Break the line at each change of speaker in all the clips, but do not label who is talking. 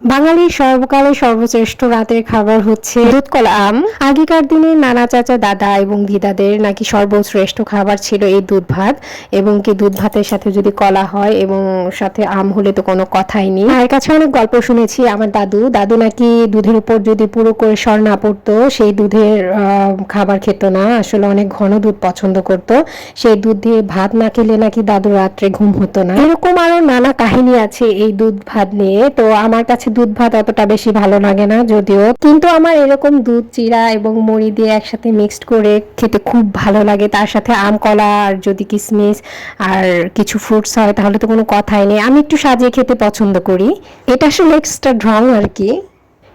বাঙালির সর্বকালের সর্বশ্রেষ্ঠ রাতের খাবার হচ্ছে দুধ, কলা, আম। আগেকার দিনে নানা চাচা, দাদা এবং দিদাদের নাকি সর্বশ্রেষ্ঠ খাবার ছিল এই দুধ ভাত। এবং কি দুধ ভাতের সাথে যদি কলা হয় এবং সাথে আম হলে তো কোনো কথাই নেই। আর কাছে অনেক গল্প শুনেছি, আমার দাদু। দাদু নাকি দুধের উপর যদি পুরো করে সর না পড়তো, সেই দুধের খাবার খেত না। আসলে অনেক ঘন দুধ পছন্দ করত। সেই দুধ দিয়ে ভাত না খেলে নাকি দাদু রাত্রে ঘুম হতো না। এরকম আরও নানা কাহিনী আছে এই দুধ ভাত নিয়ে। তো আমার কাছে দুধ ভাত অতটা বেশি ভালো লাগে না যদিও। কিন্তু আমার এরকম দুধ, চিরা এবং মুড়ি দিয়ে একসাথে মিক্সড করে খেতে খুব ভালো লাগে। তার সাথে আম, কলা আর যদি কিসমিস আর কিছু ফ্রুটস হয় তাহলে তো কোনো কথাই নেই। আমি একটু সাজিয়ে খেতে পছন্দ করি। এটা আসলে এক্সট্রা ঢং আর কি।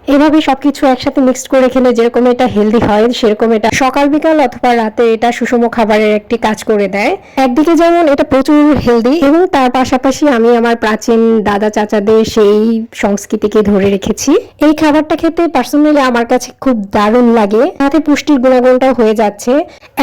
এভাবে সবকিছু একসাথে মিক্সড করে খেলে যেরকম এটা হেলদি হয়, সেরকম এটা সকাল, বিকাল অথবা রাতে এটা সুষম খাবারের একটি কাজ করে দেয়। একদিকে যেমন এটা প্রচুর হেলদি এবং তার পাশাপাশি আমি আমার প্রাচীন দাদা, চাচাদের সেই সংস্কৃতিকে ধরে রেখেছি। এই খাবারটা খেতে পার্সোনালি আমার কাছে খুব দারুণ লাগে। সাথে পুষ্টির গুণাগুণটাও হয়ে যাচ্ছে।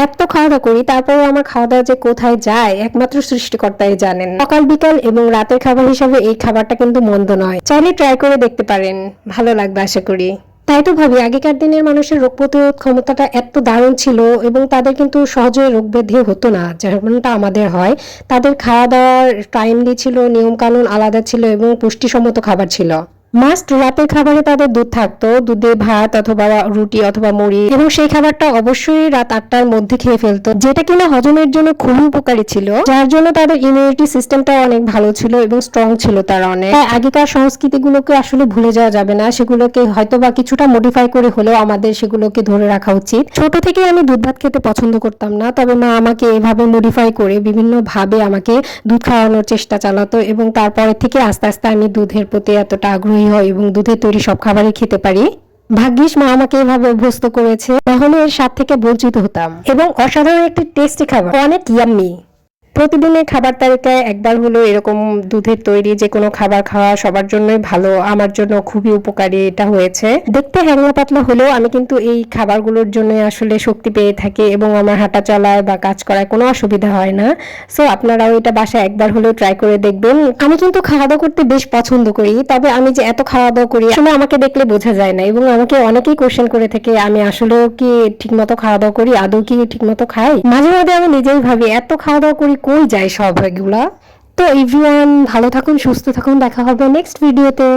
এত খাওয়া দাওয়া করি, তারপরে আমার খাওয়া দাওয়া যে কোথায় যায় একমাত্র সৃষ্টিকর্তাই জানেন। সকাল, বিকাল এবং রাতের খাবার হিসাবে এই খাবারটা কিন্তু মন্দ নয়। চাইলে ট্রাই করে দেখতে পারেন। ভালো লাগবে আশা করি। তাই তো ভাবি, আগেকার দিনের মানুষের রোগ প্রতিরোধ ক্ষমতাটা এত দারুণ ছিল এবং তাদের কিন্তু সহজে রোগ ব্যাধি হতো না, যেমনটা আমাদের হয়। তাদের খাওয়া দাওয়ার টাইমলি ছিল, নিয়মকানুন আলাদা ছিল এবং পুষ্টিসম্মত খাবার ছিল। মাস্ট রাতের খাবারে তাদের দুধ থাকতো, দুধে ভাত অথবা রুটি অথবা মুড়ি, এবং সেই খাবারটা অবশ্যই রাত আটটার মধ্যে খেয়ে ফেলতো। যেটা কিনা হজমের জন্য খুবই উপকারী ছিল, যার জন্য তাদের ইমিউনিটি সিস্টেমটা অনেক ভালো ছিল এবং স্ট্রং ছিল তারা অনেক। তাই আগেকার সংস্কৃতিগুলোকে আসলে ভুলে যাওয়া যাবে না, সেগুলোকে হয়তো বা কিছুটা মডিফাই করে হলেও আমাদের সেগুলোকে ধরে রাখা উচিত। ছোট থেকে আমি দুধ ভাত খেতে পছন্দ করতাম না, তবে মা আমাকে এভাবে মডিফাই করে বিভিন্ন ভাবে আমাকে দুধ খাওয়ানোর চেষ্টা চালাতো এবং তারপরে থেকে আস্তে আস্তে আমি দুধের প্রতি এতটা আগ্রহী হই এবং দুধের তৈরি সব খাবারই খেতে পারি। ভাগ্যিস মা আমাকে এভাবে অভ্যস্ত করেছে। তাহলে এর স্বাদ থেকে বঞ্চিত হতাম। এবং অসাধারণ একটি টেস্টি খাবার। অনেক ইয়াম্মি প্রতিদিনের খাবার তালিকায় একবার হলো এরকম দুধের তৈরি যে কোনো খাবার খাওয়া সবার জন্যই ভালো, আমার জন্য খুবই উপকারী এটা হয়েছে। দেখতে হ্যাংলা পাতলা হলেও আমি কিন্তু এই খাবারগুলোর জন্য আসলে শক্তি পেয়ে থাকি এবং আমার হাঁটা চলায় বা কাজ করায় কোনো অসুবিধা হয় না। সো আপনারাও এটা বাসায় একবার হলেও ট্রাই করে দেখবেন। আমি কিন্তু খাওয়া দাওয়া করতে বেশ পছন্দ করি, তবে আমি যে এত খাওয়া দাওয়া করি আসলে আমাকে দেখলে বোঝা যায় না এবং আমাকে অনেকেই কোশ্চেন করে থাকে, আমি আসলেও কি ঠিকমতো খাওয়া দাওয়া করি, আদৌ কি ঠিকমতো খাই? মাঝে মাঝে আমি নিজেই ভাবি, এত খাওয়া দাওয়া করি কই যায় সব এগুলা তো এভরিওয়ান ভালো থাকুন সুস্থ থাকুন দেখা হবে নেক্সট ভিডিওতে